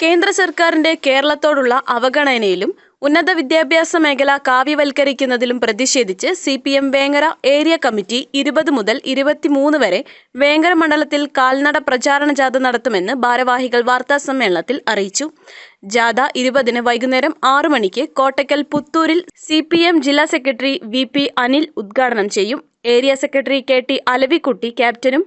കേന്ദ്ര സർക്കാരിന്റെ കേരളത്തോടുള്ള അവഗണനയിലും ഉന്നത വിദ്യാഭ്യാസ മേഖല കാവ്യവൽക്കരിക്കുന്നതിലും പ്രതിഷേധിച്ച് C P M Vengara area committee ഇരുപത് മുതൽ ഇരുപത്തിമൂന്ന് വരെ വേങ്ങര മണ്ഡലത്തിൽ കാൽനട പ്രചാരണ ജാഥ നടത്തുമെന്ന് ഭാരവാഹികൾ വാർത്താസമ്മേളനത്തിൽ അറിയിച്ചു. ജാഥ ഇരുപതിന് വൈകുന്നേരം ആറു മണിക്ക് കോട്ടയ്ക്കൽ പുത്തൂരിൽ സി ജില്ലാ സെക്രട്ടറി വി അനിൽ ഉദ്ഘാടനം ചെയ്യും. Area secretary K T Alavikutty ക്യാപ്റ്റനും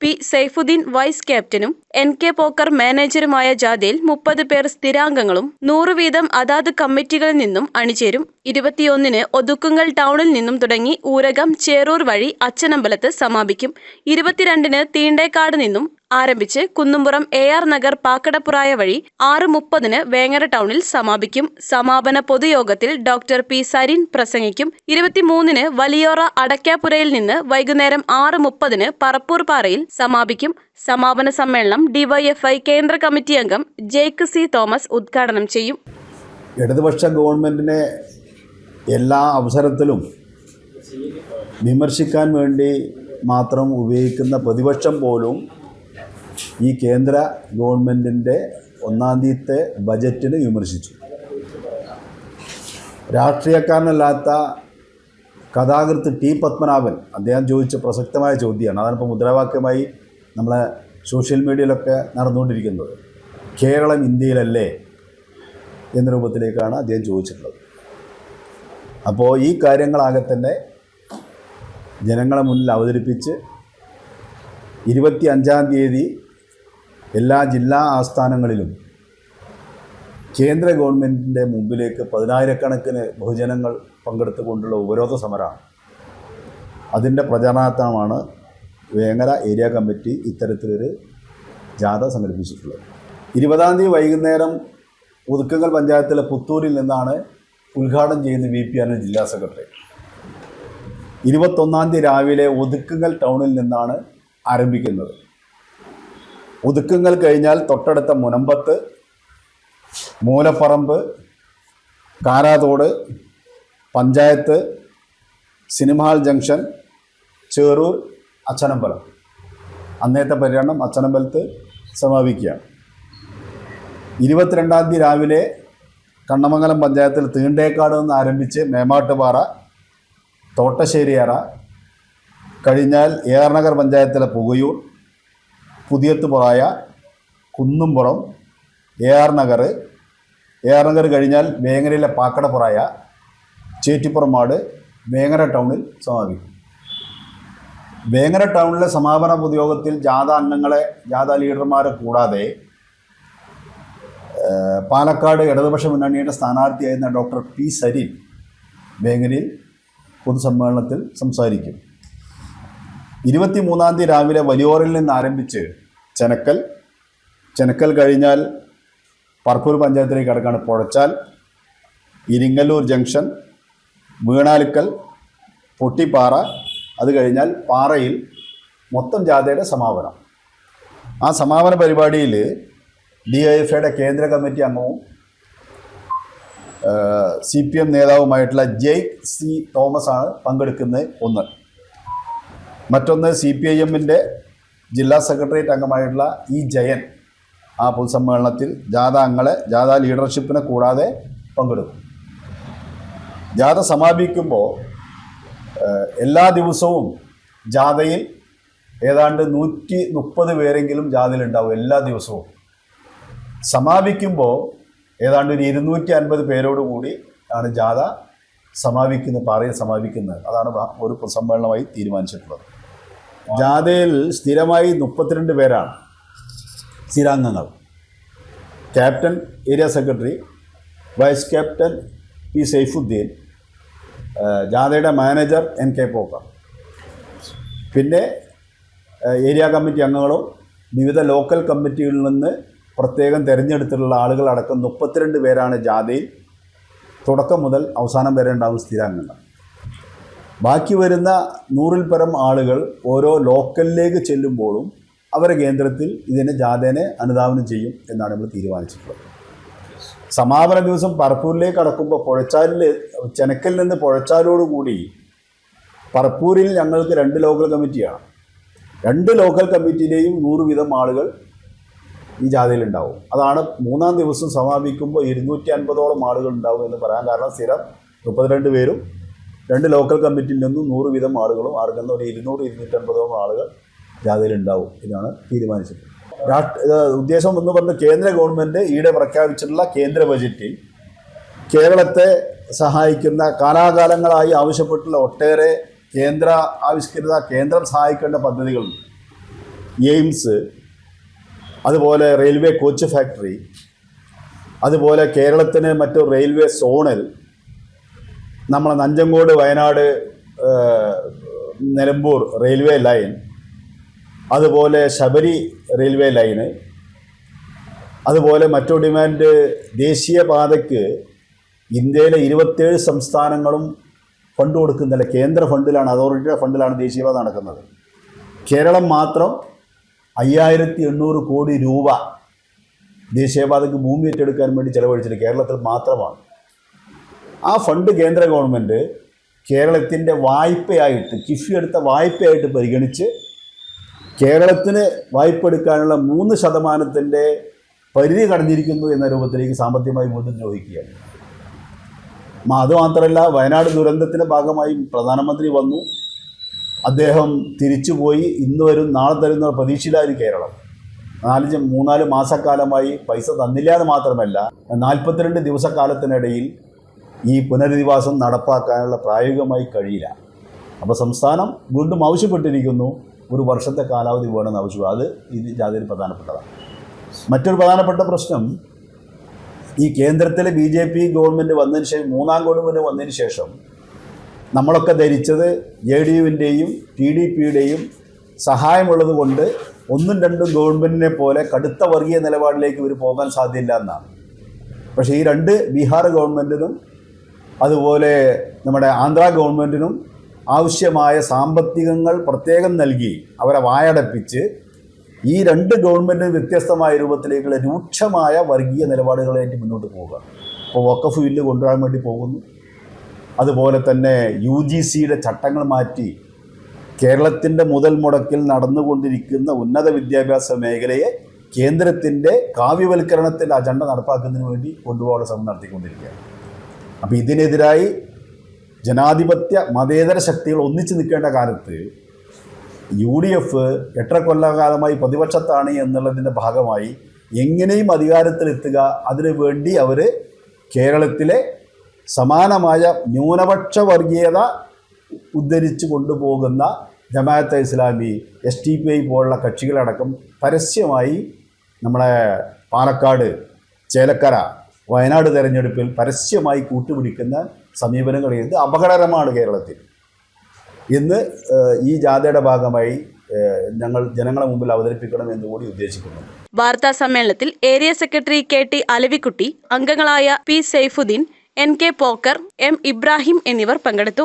പി. സൈഫുദ്ദീൻ വൈസ് ക്യാപ്റ്റനും എൻ. കെ. പോക്കർ മാനേജറുമായ ജാഥയിൽ മുപ്പത് പേർ സ്ഥിരാംഗങ്ങളും നൂറ് വീതം അതാത് കമ്മിറ്റികളിൽ നിന്നും അണിചേരും. ഇരുപത്തിയൊന്നിന് ഒതുക്കുങ്ങൽ ടൗണിൽ നിന്നും തുടങ്ങി ഊരകം ചേറൂർ വഴി അച്ചനമ്പലത്ത് സമാപിക്കും. ഇരുപത്തിരണ്ടിന് തീണ്ടേക്കാട് നിന്നും ആരംഭിച്ച് കുന്നുംപുറം എ ആർ നഗർ പാക്കടപ്പുറായ വഴി ആറ് മുപ്പതിന് വേങ്ങര ടൗണിൽ സമാപിക്കും. സമാപന പൊതുയോഗത്തിൽ ഡോക്ടർ പി സരിൻ പ്രസംഗിക്കും. ഇരുപത്തിമൂന്നിന് വലിയോറ അടയ്ക്കാപ്പുരയിൽ നിന്ന് വൈകുന്നേരം ആറ് മുപ്പതിന് പറപ്പൂർ പാറയിൽ സമാപിക്കും. സമാപന സമ്മേളനം ഡിവൈഎഫ്ഐ കേന്ദ്ര കമ്മിറ്റി അംഗം ജേക്ക് സി തോമസ് ഉദ്ഘാടനം ചെയ്യും. ഇടതുപക്ഷ ഗവൺമെന്റിനെ എല്ലാ അവസരത്തിലും വിമർശിക്കാൻ വേണ്ടി മാത്രം ഉപയോഗിക്കുന്ന പ്രതിപക്ഷം പോലും ഈ കേന്ദ്ര ഗവൺമെന്റിന്റെ ഒന്നാം തീയത്തെ ബജറ്റിനെ വിമർശിച്ചു. രാഷ്ട്രീയക്കാരനല്ലാത്ത കഥാകൃത്ത് ടി പത്മനാഭൻ അദ്ദേഹം ചോദിച്ച പ്രസക്തമായ ചോദ്യമാണ്. അതാണിപ്പോൾ മുദ്രാവാക്യമായി നമ്മളെ സോഷ്യൽ മീഡിയയിലൊക്കെ നടന്നുകൊണ്ടിരിക്കുന്നത്. കേരളം ഇന്ത്യയിലല്ലേ എന്ന രൂപത്തിലേക്കാണ് അദ്ദേഹം ചോദിച്ചിട്ടുള്ളത്. അപ്പോൾ ഈ കാര്യങ്ങളാകെ തന്നെ ജനങ്ങളെ മുന്നിൽ അവതരിപ്പിച്ച് ഇരുപത്തി അഞ്ചാം തീയതി എല്ലാ ജില്ലാ ആസ്ഥാനങ്ങളിലും കേന്ദ്ര ഗവൺമെന്റിന്റെ മുമ്പിലേക്ക് പതിനായിരക്കണക്കിന് ബഹുജനങ്ങൾ പങ്കെടുത്തുകൊണ്ടുള്ള ഉപരോധ സമരമാണ്. അതിന്റെ പ്രചരണാർത്ഥമാണ് വേങ്ങര ഏരിയ കമ്മിറ്റി ഇത്തരത്തിലൊരു ജാഥ സംഘടിപ്പിച്ചിട്ടുള്ളത്. ഇരുപതാം തീയതി വൈകുന്നേരം ഒതുക്കങ്ങൾ പഞ്ചായത്തിലെ പുത്തൂരിൽ നിന്നാണ് ഉദ്ഘാടനം ചെയ്യുന്ന വി പി അനിൽ ജില്ലാ സെക്രട്ടറി. ഇരുപത്തൊന്നാം തീയതി രാവിലെ ഒതുക്കുങ്ങൽ ടൗണിൽ നിന്നാണ് ആരംഭിക്കുന്നത്. ഒതുക്കുങ്ങൽ കഴിഞ്ഞാൽ തൊട്ടടുത്ത മുനമ്പത്ത് മൂലപ്പറമ്പ് കാരാതോട് പഞ്ചായത്ത് സിനിമാൾ ജംഗ്ഷൻ ചേറൂർ അച്ചനമ്പലം. അന്നേത്തെ പര്യടനം അച്ചനമ്പലത്ത് സമാപിക്കുകയാണ് ഇരുപത്തിരണ്ടാം തീയതി രാവിലെ കണ്ണമംഗലം പഞ്ചായത്തിൽ തീണ്ടേക്കാട് നിന്ന് ആരംഭിച്ച് മേമാട്ടുപാറ തോട്ടശ്ശേരിയറ കഴിഞ്ഞാൽ ഏറനഗർ പഞ്ചായത്തിലെ Pukayoor Puthiyathupuraya Kunnumpuram A R Nagar. A R Nagar കഴിഞ്ഞാൽ വേങ്ങരയിലെ പാക്കടപ്പുറായ ചേറ്റിപ്പുറമാട് വേങ്ങര ടൗണിൽ സമാപിക്കും. വേങ്ങര ടൗണിലെ സമാപന പൊതുയോഗത്തിൽ ജാഥ അംഗങ്ങളെ ജാഥ ലീഡർമാരെ കൂടാതെ പാലക്കാട് ഇടതുപക്ഷ മുന്നണിയുടെ സ്ഥാനാർത്ഥിയായിരുന്ന ഡോക്ടർ പി സരീൻ വേങ്ങരയിൽ പൊതുസമ്മേളനത്തിൽ സംസാരിക്കും. ഇരുപത്തി മൂന്നാം തീയതി രാവിലെ വലിയോറിൽ നിന്ന് ആരംഭിച്ച് ചെനക്കൽ. ചെനക്കൽ കഴിഞ്ഞാൽ പർപ്പൂർ പഞ്ചായത്തിലേക്ക് കടക്കാണ് പുഴച്ചാൽ ഇരിങ്ങല്ലൂർ ജംഗ്ഷൻ വീണാലിക്കൽ പൊട്ടിപ്പാറ അത് കഴിഞ്ഞാൽ പാറയിൽ മൊത്തം ജാഥയുടെ സമാപനം. ആ സമാപന പരിപാടിയിൽ ഡി ഐ എഫ് ഐയുടെ കേന്ദ്ര കമ്മിറ്റി അംഗവും സി പി എം നേതാവുമായിട്ടുള്ള ജെയ് സി തോമസ് ആണ് പങ്കെടുക്കുന്നത് ഒന്ന്. മറ്റൊന്ന് സി പി ഐ എമ്മിന്റെ ജില്ലാ സെക്രട്ടേറിയറ്റ് അംഗമായിട്ടുള്ള ഇ ജയൻ ആ പൊതുസമ്മേളനത്തിൽ ജാഥ അംഗങ്ങളെ ജാഥ ലീഡർഷിപ്പിനെ കൂടാതെ പങ്കെടുക്കും. ജാഥ സമാപിക്കുമ്പോൾ എല്ലാ ദിവസവും ജാഥയിൽ ഏതാണ്ട് നൂറ്റി മുപ്പത് പേരെങ്കിലും ജാഥയിലുണ്ടാവും എല്ലാ ദിവസവും. സമാപിക്കുമ്പോൾ ഏതാണ്ട് ഒരു ഇരുന്നൂറ്റി അൻപത് പേരോടുകൂടി ആണ് ജാഥ സമാപിക്കുന്നത് പാറയിൽ സമാപിക്കുന്നത്. അതാണ് ഒരു സമ്മേളനമായി തീരുമാനിച്ചിട്ടുള്ളത്. ജാഥയിൽ സ്ഥിരമായി മുപ്പത്തിരണ്ട് പേരാണ് സ്ഥിരാംഗങ്ങൾ. Captain area secretary vice captain P Saifudheen ജാഥയുടെ മാനേജർ എൻ കെ പോക്കർ പിന്നെ ഏരിയ കമ്മിറ്റി അംഗങ്ങളും വിവിധ ലോക്കൽ കമ്മിറ്റികളിൽ നിന്ന് പ്രത്യേകം തിരഞ്ഞെടുത്തിട്ടുള്ള ആളുകളടക്കം മുപ്പത്തിരണ്ട് പേരാണ് ജാഥയിൽ തുടക്കം മുതൽ അവസാനം വരെ ഉണ്ടാകുന്ന സ്ഥിരാംഗങ്ങൾ. ബാക്കി വരുന്ന നൂറിൽ പരം ആളുകൾ ഓരോ ലോക്കലിലേക്ക് ചെല്ലുമ്പോഴും അവരെ കേന്ദ്രത്തിൽ ഇതിനെ ജാഥേനെ അനുധാവനം ചെയ്യും എന്നാണ് നമ്മൾ തീരുമാനിച്ചിട്ടുള്ളത്. സമാപന ദിവസം പറപ്പൂരിലേക്ക് കടക്കുമ്പോൾ പുഴച്ചാലിൽ ചെനക്കലിൽ നിന്ന് പുഴച്ചാലോടുകൂടി പറപ്പൂരിൽ ഞങ്ങൾക്ക് രണ്ട് ലോക്കൽ കമ്മിറ്റിയാണ്. രണ്ട് ലോക്കൽ കമ്മിറ്റിയിലെയും നൂറ് വീതം ആളുകൾ ഈ ജാഥയിൽ ഉണ്ടാവും. അതാണ് മൂന്നാം ദിവസം സമാപിക്കുമ്പോൾ ഇരുന്നൂറ്റി അൻപതോളം ആളുകൾ ഉണ്ടാവും എന്ന് പറയാൻ കാരണം സ്ഥിരം മുപ്പത്തിരണ്ട് പേരും രണ്ട് ലോക്കൽ കമ്മിറ്റിയിൽ നിന്നും നൂറ് വീതം ആളുകളും ആർക്കുന്ന ഒരു ഇരുന്നൂറ് ഇരുന്നൂറ്റൻപതോളം ആളുകൾ ജാഥയിൽ ഉണ്ടാവും എന്നാണ് തീരുമാനിച്ചത് ഉദ്ദേശം എന്ന് പറഞ്ഞ കേന്ദ്ര ഗവൺമെന്റ് ഈയിടെ പ്രഖ്യാപിച്ചിട്ടുള്ള കേന്ദ്ര ബജറ്റിൽ കേരളത്തെ സഹായിക്കുന്ന കാലാകാലങ്ങളായി ആവശ്യപ്പെട്ടുള്ള ഒട്ടേറെ കേന്ദ്ര ആവിഷ്കൃത കേന്ദ്രം സഹായിക്കേണ്ട പദ്ധതികളുണ്ട്. എയിംസ് അതുപോലെ റെയിൽവേ കോച്ച് ഫാക്ടറി അതുപോലെ കേരളത്തിന് മറ്റു റെയിൽവേ സോണൽ നമ്മളെ നഞ്ചങ്കോട് വയനാട് നിലമ്പൂർ റെയിൽവേ ലൈൻ അതുപോലെ ശബരി റെയിൽവേ ലൈന് അതുപോലെ മറ്റു ഡിമാൻഡ് ദേശീയ പാതയ്ക്ക് ഇന്ത്യയിലെ ഇരുപത്തേഴ് സംസ്ഥാനങ്ങളും ഫണ്ട് കൊടുക്കുന്നില്ല. കേന്ദ്ര ഫണ്ടിലാണ് അതോറിറ്റിയുടെ ഫണ്ടിലാണ് ദേശീയപാത നടക്കുന്നത്. കേരളം മാത്രം അയ്യായിരത്തി എണ്ണൂറ് കോടി രൂപ ദേശീയപാതയ്ക്ക് ഭൂമി ഏറ്റെടുക്കാൻ വേണ്ടി ചെലവഴിച്ചത് കേരളത്തിൽ മാത്രമാണ്. ആ ഫണ്ട് കേന്ദ്ര ഗവൺമെന്റ് കേരളത്തിന്റെ വായ്പയായിട്ട് കിഫി എടുത്ത വായ്പയായിട്ട് പരിഗണിച്ച് കേരളത്തിന് വായ്പ എടുക്കാനുള്ള മൂന്ന് ശതമാനത്തിന്റെ പരിധി കടന്നിരിക്കുന്നു എന്ന രൂപത്തിലേക്ക് സാമ്പത്തികമായി വീണ്ടും ദ്രോഹിക്കുകയാണ്. അതുമാത്രമല്ല വയനാട് ദുരന്തത്തിന്റെ ഭാഗമായി പ്രധാനമന്ത്രി വന്നു. അദ്ദേഹം തിരിച്ചുപോയി ഇന്ന് വരും നാളെ തരുന്ന പ്രതീക്ഷയിലായിരുന്നു കേരളം. നാലഞ്ച് മൂന്നാൽ മാസക്കാലമായി പൈസ തന്നില്ല എന്ന് മാത്രമല്ല നാൽപ്പത്തിരണ്ട് ദിവസക്കാലത്തിനിടയിൽ ഈ പുനരധിവാസം നടപ്പാക്കാനുള്ള പ്രായോഗികമായി കഴിയില്ല. അപ്പോൾ സംസ്ഥാനം വീണ്ടും ആവശ്യപ്പെട്ടിരിക്കുന്നു ഒരു വർഷത്തെ കാലാവധി വേണമെന്ന് ആവശ്യം അത് ഇത് ജാതിയിൽ പ്രധാനപ്പെട്ടതാണ്. മറ്റൊരു പ്രധാനപ്പെട്ട പ്രശ്നം ഈ കേന്ദ്രത്തിലെ ബി ജെ പി ഗവൺമെന്റ് വന്നതിന് ശേഷം മൂന്നാം ഗവൺമെന്റ് വന്നതിന് ശേഷം നമ്മളൊക്കെ ധരിച്ചത് ജെ ഡി യുവിന്റെയും ടി ഡി പിയുടെയും സഹായമുള്ളത് കൊണ്ട് ഒന്നും രണ്ടും ഗവൺമെന്റിനെ പോലെ കടുത്ത വർഗീയ നിലപാടിലേക്ക് ഇവർ പോകാൻ സാധ്യമില്ല എന്നാണ്. പക്ഷേ ഈ രണ്ട് ബീഹാർ ഗവൺമെന്റിനും അതുപോലെ നമ്മുടെ ആന്ധ്ര ഗവൺമെന്റിനും ആവശ്യമായ സാമ്പത്തികങ്ങൾ പ്രത്യേകം നൽകി അവരെ വായടപ്പിച്ച് ഈ രണ്ട് ഗവൺമെന്റിനും വ്യത്യസ്തമായ രൂപത്തിലേക്കുള്ള രൂക്ഷമായ വർഗീയ നിലപാടുകളായിട്ട് മുന്നോട്ട് പോവുക. ഇപ്പോൾ വക്കഫ് ബില്ല് കൊണ്ടുവരാൻ വേണ്ടി പോകുന്നു. അതുപോലെ തന്നെ യു ജി സിയുടെ ചട്ടങ്ങൾ മാറ്റി കേരളത്തിന്റെ മുതൽ മുടക്കിൽ നടന്നുകൊണ്ടിരിക്കുന്ന ഉന്നത വിദ്യാഭ്യാസ മേഖലയെ കേന്ദ്രത്തിന്റെ കാവ്യവൽക്കരണത്തിന്റെ അജണ്ട നടപ്പാക്കുന്നതിന് വേണ്ടി കൊണ്ടുപോകാനുള്ള ശ്രമം നടത്തിക്കൊണ്ടിരിക്കുകയാണ്. അപ്പോൾ ഇതിനെതിരായി ജനാധിപത്യ മതേതര ശക്തികൾ ഒന്നിച്ചു നിൽക്കേണ്ട കാലത്ത് യു ഡി എഫ് എട്ടര കൊല്ലകാലമായി പ്രതിപക്ഷത്താണ് എന്നുള്ളതിന്റെ ഭാഗമായി എങ്ങനെയും അധികാരത്തിലെത്തുക. അതിനു വേണ്ടി അവർ കേരളത്തിലെ സമാനമായ ന്യൂനപക്ഷ വർഗീയത ഉദ്ധരിച്ചു കൊണ്ടുപോകുന്ന Jamaat Islami S T P I പോലുള്ള കക്ഷികളടക്കം പരസ്യമായി നമ്മളെ പാലക്കാട് ചേലക്കര വയനാട് തെരഞ്ഞെടുപ്പിൽ പരസ്യമായി കൂട്ടുപിടിക്കുന്ന സമീപനങ്ങൾ ഇത് അപകടകരമാണ് കേരളത്തിൽ. ഇന്ന് ഈ ജാഥയുടെ ഭാഗമായി ഞങ്ങൾ ജനങ്ങളെ മുമ്പിൽ അവതരിപ്പിക്കണം എന്ന് കൂടി ഉദ്ദേശിക്കുന്നു. വാർത്താ സമ്മേളനത്തിൽ area secretary K T Alavikutty അംഗങ്ങളായ P Saifudheen N K Pokker M Ibrahim എന്നിവർ പങ്കെടുത്തു.